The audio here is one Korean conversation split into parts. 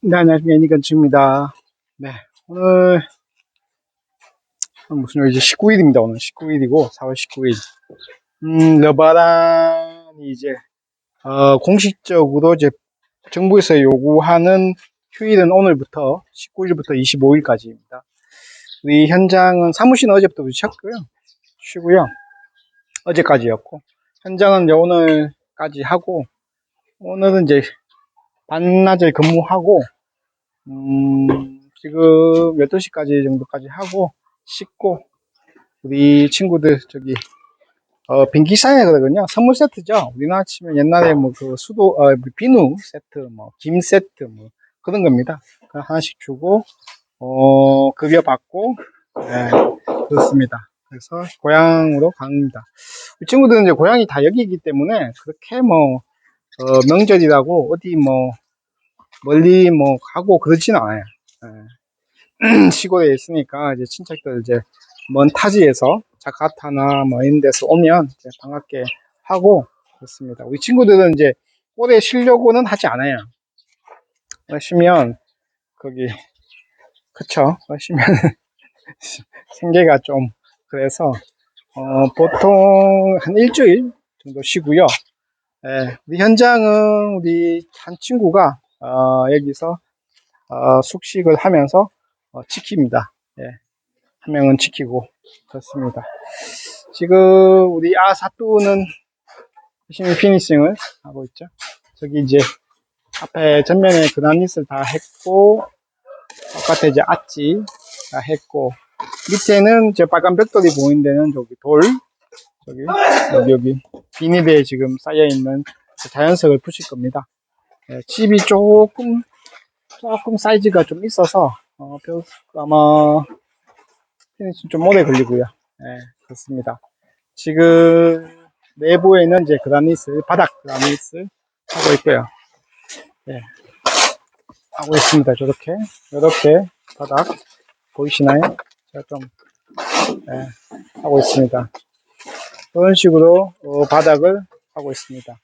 네, 안녕하십니까. 애니건츠입니다. 네, 오늘, 무슨 요일 이제 19일입니다. 오늘 19일이고, 4월 19일. 음, 러바란이 이제, 어, 공식적으로 이제 정부에서 요구하는 휴일은 오늘부터 19일부터 25일까지입니다. 우리 현장은 사무실은 어제부터 쉬었고요. 쉬고요. 어제까지였고, 현장은 이제 오늘까지 하고, 오늘은 이제 반나절 근무하고, 음, 지금 12시까지 정도까지 하고, 씻고, 우리 친구들, 저기, 어, 빙기 사야 그러거든요. 선물 세트죠. 우리나라 치면 옛날에 뭐 그 수도, 어, 비누 세트, 뭐, 김 세트, 뭐, 그런 겁니다. 하나씩 주고, 어, 급여 받고, 네, 그렇습니다. 그래서 고향으로 갑니다. 이 친구들은 이제 고향이 다 여기이기 때문에 그렇게 뭐, 어, 명절이라고 어디 뭐, 멀리 뭐 가고 그러진 않아요. 예. 시골에 있으니까 이제 친척들 이제 먼 타지에서 자카타나 뭐 이런 데서 오면 이제 반갑게 하고 그렇습니다. 우리 친구들은 이제 오래 쉬려고는 하지 않아요. 쉬면 거기 그쵸? 쉬면 생계가 좀 그래서 어, 보통 한 일주일 정도 쉬고요. 예, 우리 현장은 우리 한 친구가 어, 여기서 어, 숙식을 하면서 어, 지킵니다. 예, 한 명은 지키고 그렇습니다. 지금 우리 아사뚜는 열심히 피니싱을 하고 있죠. 저기 이제 앞에 전면에 그나닛을 다 했고 바깥에 이제 아찌 다 했고 밑에는 저 빨간 벽돌이 보이는 데는 저기 돌 저기 여기 여기 비닐에 지금 쌓여 있는 자연석을 푸실 겁니다. 예, 집이 조금 조금 사이즈가 좀 있어서 어, 별- 아마 피니시 좀 오래 걸리고요. 예, 그렇습니다. 지금 내부에는 이제 그라니스 바닥 그라니스 하고 있고요. 예, 하고 있습니다. 저렇게 이렇게 바닥 보이시나요? 제가 좀 예, 하고 있습니다. 그런 식으로 어, 바닥을 하고 있습니다.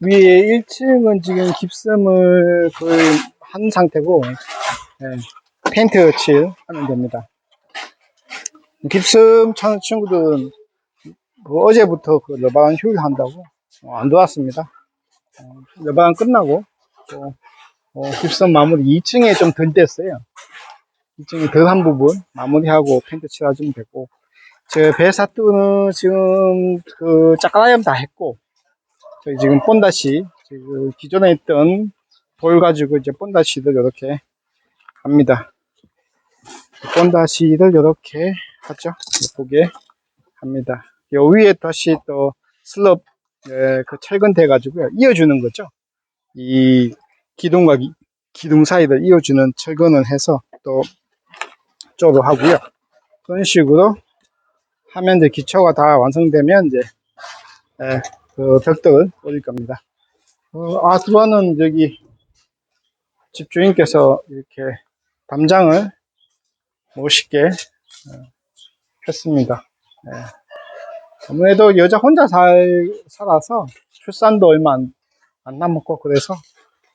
위에 1층은 지금 깁스을 거의 한 상태고 예, 페인트 칠 하면 됩니다. 깁스 차는 친구들은 그 어제부터 그 러바람 휴일 한다고 어, 안 들어왔습니다. 어, 러바람 끝나고 또 어, 깁스 마무리 2층에 좀 덜 됐어요. 2층에 덜 한 부분 마무리하고 페인트 칠해주면 되고 저 배사뚜는 지금 그 짜까라염 다 했고 저희 지금 본다시 기존에 있던 돌 가지고 이제 본다시를 이렇게 합니다. 본다시를 이렇게 하죠. 예쁘게 합니다. 요 위에 다시 또 슬럽 예, 그 철근 돼 가지고요 이어주는 거죠. 이 기둥과 기, 기둥 사이를 이어주는 철근을 해서 또 쪼로 하고요. 그런 식으로 하면 이제 기초가 다 완성되면 이제 예, 그 벽돌을 올릴 겁니다. 어, 아스바는 여기 집주인께서 이렇게 담장을 멋있게 어, 했습니다. 예. 아무래도 여자 혼자 살, 살아서 출산도 얼마 안, 안 남았고 그래서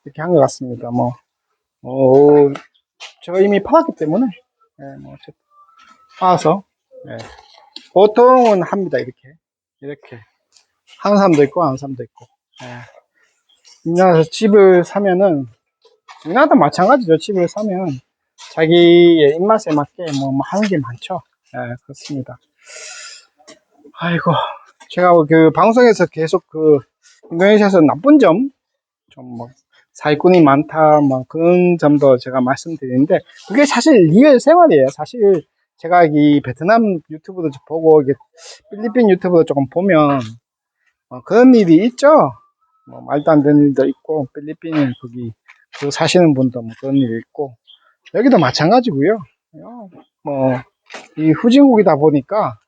이렇게 한 것 같습니다. 뭐, 어, 제가 이미 팔았기 때문에 예, 뭐 어쨌든 팔아서 예. 보통은 합니다. 이렇게 이렇게 하는 사람도 있고 안 사람도 있고 예. 우리나라에서 집을 사면은 우리나라도 마찬가지죠. 집을 사면 자기의 입맛에 맞게 뭐, 뭐 하는 게 많죠. 예, 그렇습니다. 아이고 제가 그 방송에서 계속 그 인도네시아에서 나쁜 점 좀 뭐 사기꾼이 많다 뭐 그런 점도 제가 말씀드리는데 그게 사실 리얼 생활이에요. 사실 제가 이 베트남 유튜브도 보고 이게 필리핀 유튜브도 조금 보면 어, 그런 일이 있죠. 뭐 말도 안 되는 일도 있고 필리핀에 거기 그 사시는 분도 뭐 그런 일이 있고 여기도 마찬가지고요. 어, 뭐이 후진국이다 보니까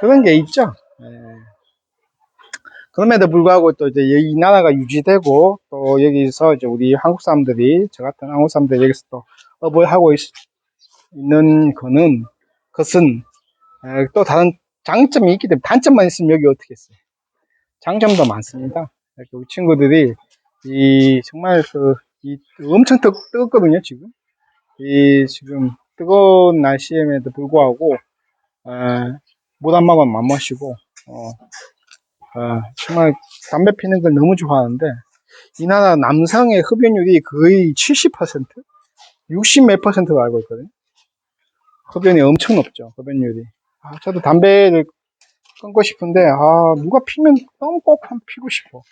그런 게 있죠. 예. 그럼에도 불구하고 또 이제 이 나라가 유지되고 또 여기서 이제 우리 한국 사람들이 저 같은 한국 사람들이 여기서 또 업을 하고 있, 는 거는 것은 에, 또 다른 장점이 있기 때문에 단점만 있으면 여기 어떻게 했어요? 장점도 많습니다. 우리 친구들이 이 정말 그 이 엄청 뜨, 뜨겁거든요, 지금. 이 지금 뜨거운 날씨에도 불구하고 모금 안 마시고 어, 어, 정말 담배 피는 걸 너무 좋아하는데 이 나라 남성의 흡연율이 거의 70%? 60 몇 퍼센트로 알고 있거든요. 흡연이 엄청 높죠, 흡연율이. 아, 저도 담배를 끊고 싶은데, 아, 누가 피면 너무 꼭 한 피고 싶어.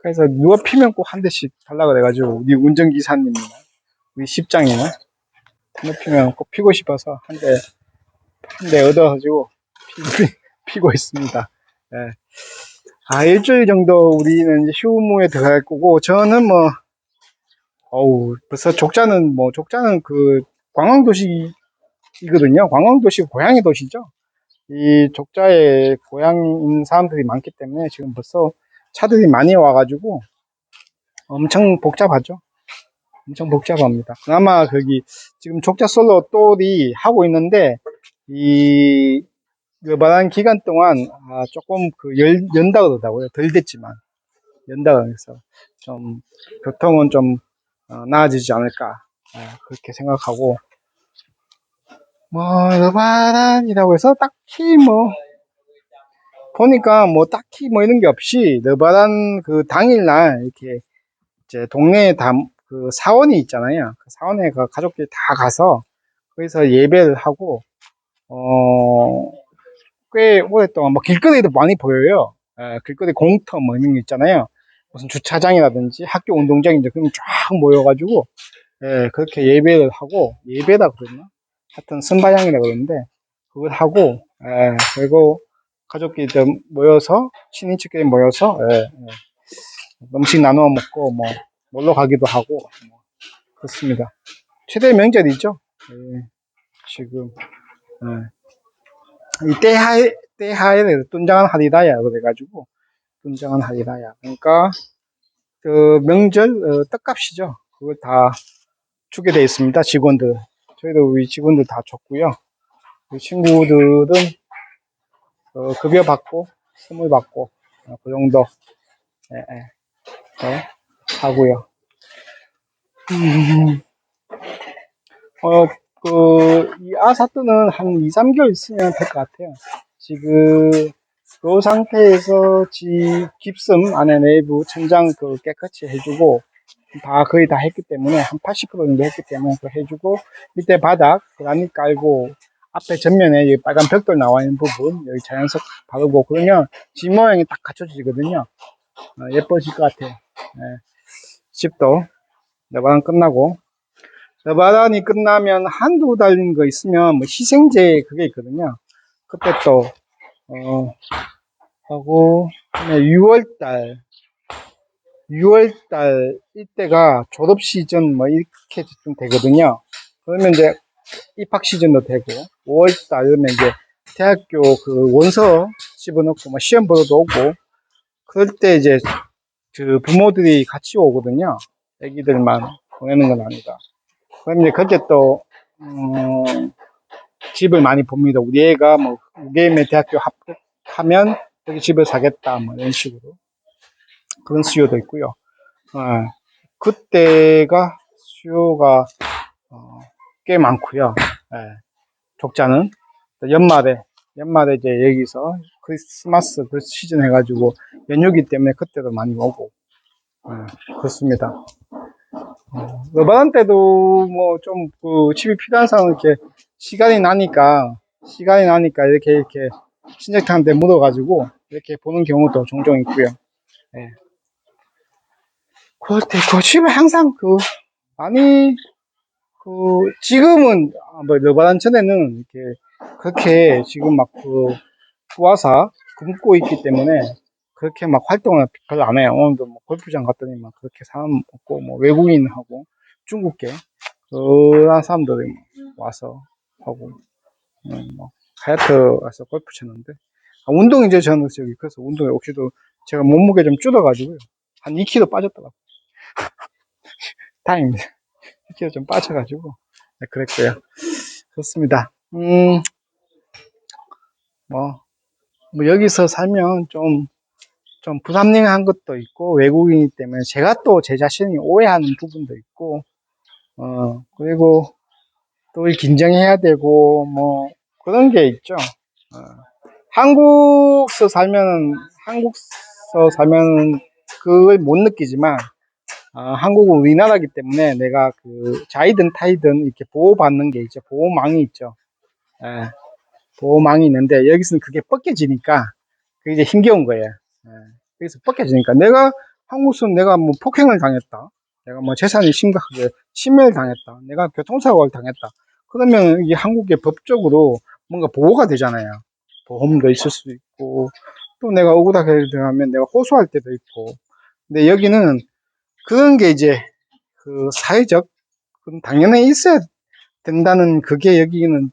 그래서 누가 피면 꼭 한 대씩 달라 그래가지고, 우리 운전기사님이나, 우리 십장이나, 담배 피면 꼭 피고 싶어서 한 대, 한 대 얻어가지고 피, 피 고 있습니다. 예. 아, 일주일 정도 우리는 이제 휴무에 들어갈 거고, 저는 뭐, 어우, 벌써 족자는 뭐, 족자는 그, 관광도시 이거든요. 관광도시, 고향의 도시죠. 이 족자에 고향인 사람들이 많기 때문에 지금 벌써 차들이 많이 와가지고 엄청 복잡하죠. 엄청 복잡합니다. 그나마 거기 지금 족자 솔로 똘이 하고 있는데 이 여바한 기간 동안 아, 조금 그 열, 연다 그러더라고요. 덜 됐지만 연다 그래서 좀 교통은 좀 어, 나아지지 않을까 아, 그렇게 생각하고 뭐 여바란이라고 해서 딱히 뭐 보니까 뭐 딱히 뭐 이런 게 없이 너바란 그 당일날 이렇게 이제 동네에 다 그 사원이 있잖아요. 그 사원에 그 가족들이 다 가서 거기서 예배를 하고 어꽤 오랫동안 뭐 길거리에도 많이 보여요. 예, 길거리 공터 뭐 이런 거 있잖아요. 무슨 주차장이라든지 학교 운동장인데 그럼 쫙 모여가지고 예, 그렇게 예배를 하고 예배다 그러나 하여튼 선바양이라 그러는데 그걸 하고 예, 그리고 가족끼리 좀 모여서 친인척끼리 모여서 예, 예. 음식 나누어 먹고 뭐 놀러 가기도 하고 뭐 그렇습니다. 최대 명절이죠. 예, 지금 예. 이 때 하에 때 하에 뚠장한 하리다야 그래가지고 뚠장한 하리다야 그러니까 그 명절 어, 떡값이죠. 그걸 다 주게 돼 있습니다. 직원들 저희도 우리 직원들 다 줬고요. 우리 친구들은 어, 급여 받고 선물 받고 어, 그 정도 예, 예. 어, 하고요. 음, 어, 그, 이 아사트는 한 2, 3개월 있으면 될 것 같아요. 지금, 그 상태에서 지 깁슨 안에 내부 천장 그 깨끗이 해주고, 다 거의 다 했기 때문에, 한 80% 정도 했기 때문에 그 해주고, 밑에 바닥, 그라닛 깔고, 앞에 전면에 여기 빨간 벽돌 나와 있는 부분, 여기 자연석 바르고, 그러면 집 모양이 딱 갖춰지거든요. 어, 예뻐질 것 같아요. 예. 집도 여바단 끝나고 여바단이 끝나면 한두 달린 거 있으면 뭐 희생제 그게 있거든요. 그때 또 어, 하고 6월달 6월달 이때가 졸업 시즌 뭐 이렇게 좀 되거든요. 그러면 이제 입학 시즌도 되고 5월달 이러면 이제 대학교 그 원서 집어넣고 뭐 시험 보러도 오고 그럴 때 이제 그 부모들이 같이 오거든요. 애기들만 보내는 건 아니다. 그럼 이제 그때 또, 음, 집을 많이 봅니다. 우리 애가 뭐, 우게임에 대학교 합격하면 여기 집을 사겠다. 뭐, 이런 식으로. 그런 수요도 있고요. 어, 그때가 수요가, 어, 꽤 많고요. 예, 족자는. 연말에, 연말에 이제 여기서 크리스마스 그 시즌 해가지고 연휴기 때문에 그때도 많이 오고, 예, 그렇습니다. 너바단 때도 뭐 좀그 집이 필요한 사람은 이렇게 시간이 나니까 시간이 나니까 이렇게 이렇게 친척한테 묻어가지고 이렇게 보는 경우도 종종 있고요. 예. 그 집에 항상 그 많이 그 지금은 뭐 너바단 전에는 이렇게 그렇게 지금 막그 부화사 굶고 있기 때문에 그렇게 막 활동을 별로 안 해요. 오늘도 뭐 골프장 갔더니 막 그렇게 사람 없고, 뭐 외국인하고 중국계, 그런 사람들이 와서 하고, 음, 뭐, 하얏트 가서 골프 쳤는데, 아, 운동 이제 저는 저기, 그래서 운동에 혹시도 제가 몸무게 좀 줄어가지고요. 한 2kg 빠졌더라고요. 다행입니다. 2kg 좀 빠져가지고, 네, 그랬고요. 그렇습니다. 음, 뭐, 뭐, 여기서 살면 좀, 좀 부담ring한 것도 있고 외국인이기 때문에 제가 또 제 자신이 오해하는 부분도 있고 어 그리고 또 긴장해야 되고 뭐 그런 게 있죠. 어, 한국서 살면 한국서 살면 그걸 못 느끼지만 아, 한국은 우리나라기 때문에 내가 그 자이든 타이든 이렇게 보호받는 게 있죠. 보호망이 있죠. 예, 보호망이 있는데 여기서는 그게 벗겨지니까 그게 이제 힘겨운 거예요. 예, 여기서 벗겨지니까 내가 한국에서는 내가 뭐 폭행을 당했다. 내가 뭐 재산이 심각하게 침해를 당했다. 내가 교통사고를 당했다. 그러면 이게 한국의 법적으로 뭔가 보호가 되잖아요. 보험도 있을 수도 있고 또 내가 억울하게 되면 내가 호소할 때도 있고 근데 여기는 그런 게 이제 그 사회적 당연히 있어야 된다는 그게 여기는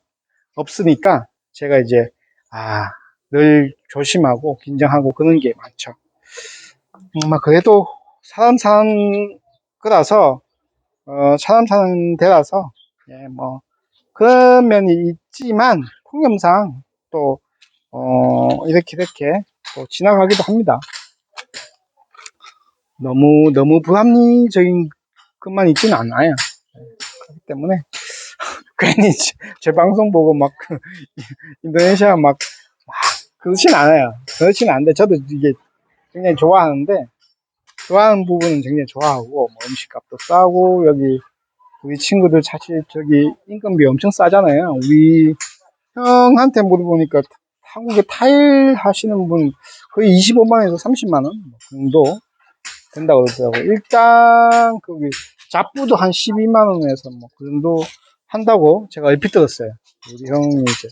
없으니까 제가 이제 아 늘 조심하고 긴장하고 그런 게 많죠. 음, 막 그래도 사람 사는 거라서 어, 사람 사는 데라서 예, 뭐 그런 면이 있지만 통념상 또 어, 이렇게 이렇게 또 지나가기도 합니다. 너무 너무 불합리적인 것만 있지는 않아요. 예, 그렇기 때문에 괜히 제, 제 방송 보고 막그 인도네시아 막, 막 그렇진 않아요. 그렇진 않은데 저도 이게 굉장히 좋아하는데 좋아하는 부분은 굉장히 좋아하고 뭐 음식값도 싸고 여기 우리 친구들 사실 저기 인건비 엄청 싸잖아요. 우리 형한테 물어보니까 한국에 타일 하시는 분 거의 25만원에서 30만원 정도 된다고 그러더라고요. 일단 거기 잡부도 한 12만원에서 뭐 그 정도 한다고 제가 얼핏 들었어요. 우리 형이 이제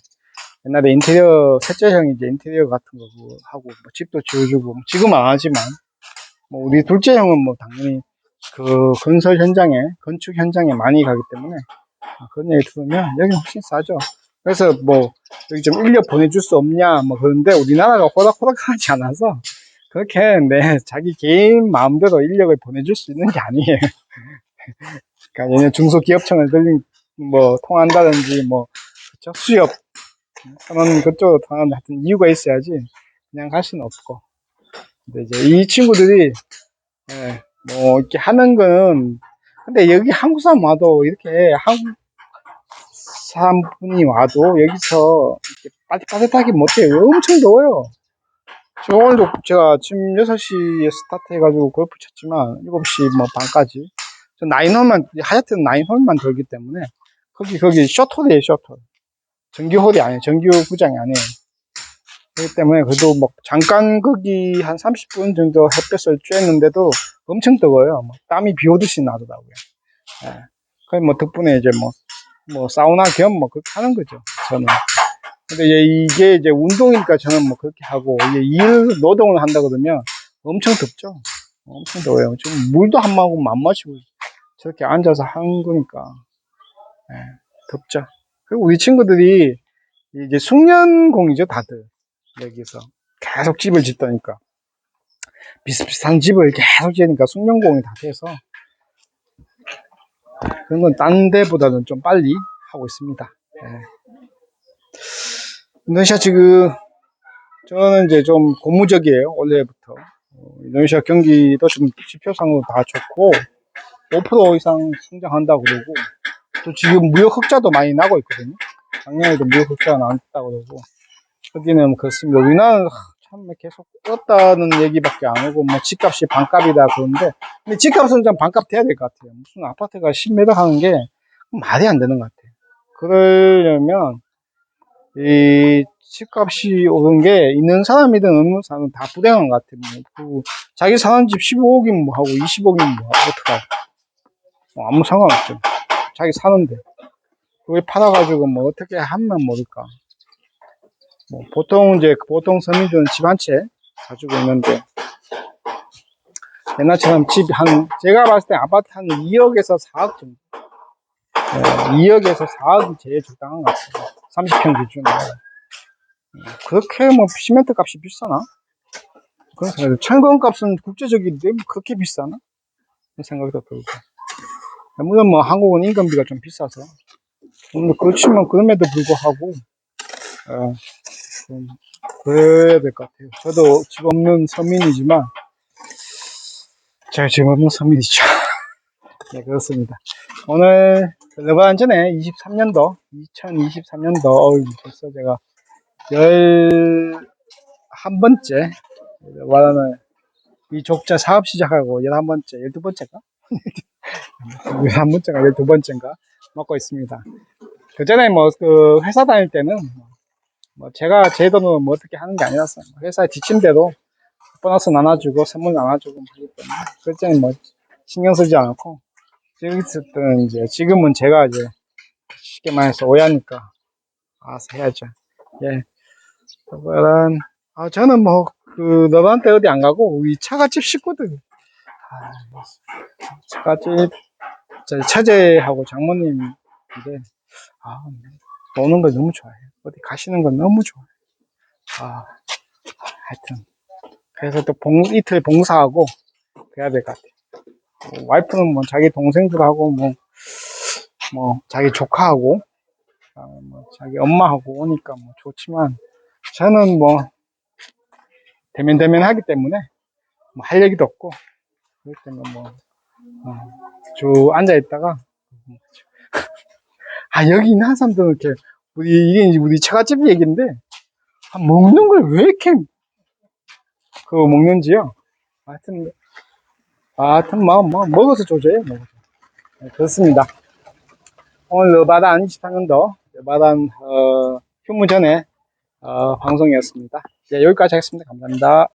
옛날에 인테리어 셋째 형이 이제 인테리어 같은 거 그거 하고 뭐 집도 지어주고 뭐 지금은 안 하지만 뭐 우리 둘째 형은 뭐 당연히 그 건설 현장에 건축 현장에 많이 가기 때문에 그런 얘기 들으면 여기 훨씬 싸죠. 그래서 뭐 여기 좀 인력 보내줄 수 없냐 뭐 그런데 우리나라가 호락호락하지 않아서 그렇게 내 자기 개인 마음대로 인력을 보내줄 수 있는 게 아니에요. 그러니까 얘는 중소기업청을 들린 뭐 통한다든지 뭐 그쵸? 수협 선언 그쪽으로 통하는 하여튼 이유가 있어야지 그냥 갈 수는 없고 근데 이제 이 친구들이 예, 뭐 이렇게 하는 거는 근데 여기 한국 사람 와도 이렇게 한국 사람분이 와도 여기서 이렇게 빠릿빠릿하게 못해요 엄청 더워요 지금 오늘도 제가 아침 6시에 스타트 해가지고 골프 쳤지만 7시 뭐 반까지. 저 나인홀만 하얏트는 나인홀만 돌기 때문에 거기 거기 셔틀이에요 셔틀 정규홀이 아니에요. 정규 구장이 아니에요. 그렇기 때문에 그래도 뭐 잠깐 거기 한 30분 정도 햇볕을 쬐는데도 엄청 뜨거워요. 뭐 땀이 비 오듯이 나더라고요. 예. 그뭐 덕분에 이제 뭐, 뭐 사우나 겸 뭐 그렇게 하는 거죠. 저는 근데 이제 이게 이제 운동이니까 저는 뭐 그렇게 하고 이게 일 노동을 한다 그러면 엄청 덥죠? 엄청 더워요. 지금 물도 한 모금 안 마시고 저렇게 앉아서 하는 거니까. 예, 덥죠? 그리고 우리 친구들이 이제 숙련공이죠 다들. 여기서 계속 집을 짓다니까. 비슷비슷한 집을 계속 지으니까 숙련공이 다 돼서 그런 건 딴 데보다는 좀 빨리 하고 있습니다. 예. 인도네시아 지금 저는 이제 좀 고무적이에요 원래부터. 어, 인도네시아 경기도 지금 지표상으로 다 좋고 5% 이상 성장한다고 그러고 또 지금 무역 흑자도 많이 나고 있거든요. 작년에도 무역 흑자가 나왔다고 그러고 여기는 그렇습니다. 우리나라는 참 계속 떴다는 얘기밖에 안 오고 뭐 집값이 반값이다 그러는데 근데 집값은 좀 반값 돼야 될 것 같아요. 무슨 아파트가 10m 하는 게 말이 안 되는 것 같아요. 그러려면 이 집값이 오른 게 있는 사람이든 없는 사람은 다 불행한 것 같아요. 뭐, 그 자기 사는 집 15억이면 뭐 하고 20억이면 뭐 하고 어떡하고 뭐 아무 상관없죠. 자기 사는데 그걸 팔아가지고 뭐 어떻게 하면 모를까. 뭐 보통 이제 보통 서민들은 집 한 채 가지고 있는데 옛날처럼 집 한 제가 봤을 때 아파트 한 2억에서 4억 정도. 네, 2억에서 4억이 제일 적당한 것 같아요. 30평 기준으로. 그렇게 뭐 시멘트 값이 비싸나? 그런 생각이 철근 값은 국제적인데 뭐 그렇게 비싸나? 생각도 들고. 물론 뭐 한국은 인건비가 좀 비싸서. 근데 그렇지만 그럼에도 불구하고, 어, 좀 그래야 될 것 같아요. 저도 집 없는 서민이지만, 제가 집 없는 서민이죠. 네, 그렇습니다. 오늘, 레바논 전에 23년도, 2023년도, 어이, 벌써 제가 11번째, 레바논을 이 족자 사업 시작하고 11번째, 12번째가? 11번째가 12번째인가? 맡고 있습니다. 그 전에 뭐, 그, 회사 다닐 때는, 뭐, 제가 제 돈으로 뭐 어떻게 하는 게 아니라서, 회사에 지침대로 보너스 나눠주고, 선물 나눠주고, 하기 때문에, 그때는 뭐, 신경 쓰지 않고, 있을 때는 이제, 지금은 제가 이제, 쉽게 말해서 오해하니까, 알아서 해야죠. 예. 그러면, 아, 저는 뭐, 그, 너한테 어디 안 가고, 우리 차가집 식구들, 아, 차가집, 저희 처제하고 장모님인데, 아, 노는 걸 너무 좋아해요. 어디 가시는 걸 너무 좋아해요. 아, 하여튼. 그래서 또 봉, 이틀 봉사하고, 그래야 될 것 같아요. 뭐 와이프는 뭐 자기 동생들하고 뭐, 뭐, 자기 조카하고, 그다음에 뭐 자기 엄마하고 오니까 뭐 좋지만, 저는 뭐, 대면 대면 하기 때문에, 뭐 할 얘기도 없고, 그렇기 때문에 뭐, 어, 쭉 앉아 있다가, 아, 여기 있는 한 사람들은 이렇게, 우리, 이게 이제 우리 처갓집 얘기인데, 아, 먹는 걸 왜 이렇게, 그, 먹는지요? 하여튼, 아, 뭐, 뭐, 먹어서 조져요, 먹어서. 네, 그렇습니다. 오늘 마단 23년도, 마단, 어, 휴무 전에, 어, 방송이었습니다. 네, 여기까지 하겠습니다. 감사합니다.